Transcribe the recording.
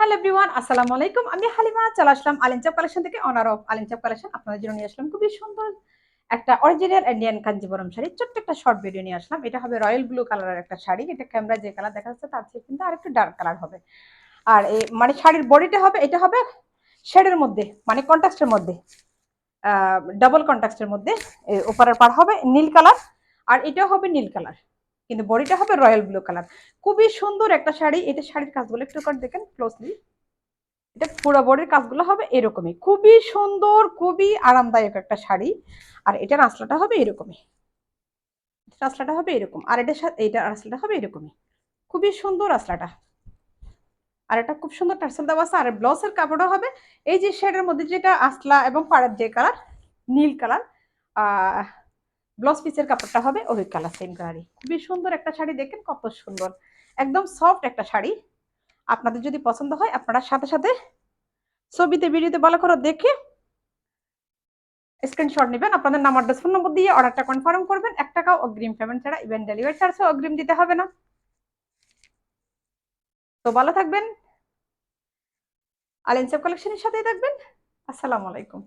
Hello everyone আসসালামু আলাইকুম। আমি হালিমা, চলে আসলাম আলিনচাপ কালেকশন থেকে অনার অফ আলিনচাপ কালেকশন আপনাদের জন্য নিয়ে আসলাম খুবই সুন্দর একটা অরিজিনাল ইন্ডিয়ান কাঞ্জিবরম শাড়ি। ছোট্ট একটা শর্ট ভিডিও নিয়ে আসলাম। এটা হবে রয়্যাল ব্লু কালারের একটা শাড়ি। এটা ক্যামেরা যে কালার দেখা যাচ্ছে তার চেয়ে কিন্তু আরেকটু ডার্ক কালার হবে। আর এই মানে শাড়ির বডিটা হবে, এটা হবে শেডের মধ্যে মানে কন্ট্রাস্টের মধ্যে ডাবল কন্ট্রাস্টের মধ্যে ওপারের পার হবে নীল কালার আর এটাও হবে নীল কালার কিন্তু বডিটা হবে রয়্যাল ব্লু কালার। খুবই সুন্দর একটা শাড়ি। এটা শাড়ির কাজগুলো একটু করে দেখেন ক্লোজলি এটা পুরো বডির কাজগুলো হবে এরকমই। খুবই সুন্দর, খুবই আরামদায়ক একটা শাড়ি। আর এটার আসলাটা হবে এরকমই। এটার আসলাটা হবে এরকম। আর এটার সাথে এইটার আসলাটা হবে এরকমই। খুবই সুন্দর আসলাটা আর এটা খুব সুন্দর টার্সেল দেওয়া আছে। আর ব্লাউজের কাপড়ও হবে। এই যে শেডের মধ্যে যেটা আসলা এবং পাড়ের যে কালার, নীল কালার ব্লাউজ পিসের কাপড়টা হবে, ওই কালার সেম কালারই খুবই সুন্দর একটা শাড়ি, দেখেন কত সুন্দর। একদম সফট একটা শাড়ি। আপনাদের যদি পছন্দ হয়, আপনারা সাথে সাথে ছবিতে, ভিডিওতে ভালো করে দেখে স্ক্রিনশট নেবেন। আপনাদের নাম্বার ফোন নম্বর দিয়ে অর্ডারটা কনফার্ম করবেন। এক টাকাও অগ্রিম পেমেন্ট ছাড়া ইভেন ডেলিভারি চার্জও অগ্রিম দিতে হবে না। তো ভালো থাকবেন। আলিনসেপ কালেকশনের সাথেই থাকবেন। আসসালামু আলাইকুম।